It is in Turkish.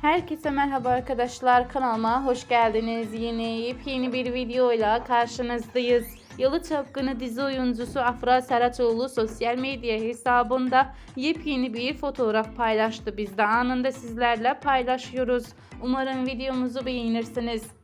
Herkese merhaba arkadaşlar kanalıma hoş geldiniz. Yeni yepyeni bir videoyla karşınızdayız. Yalı Çapkını dizi oyuncusu Afra Saraçoğlu sosyal medya hesabında yepyeni bir fotoğraf paylaştı. Biz de anında sizlerle paylaşıyoruz. Umarım videomuzu beğenirsiniz.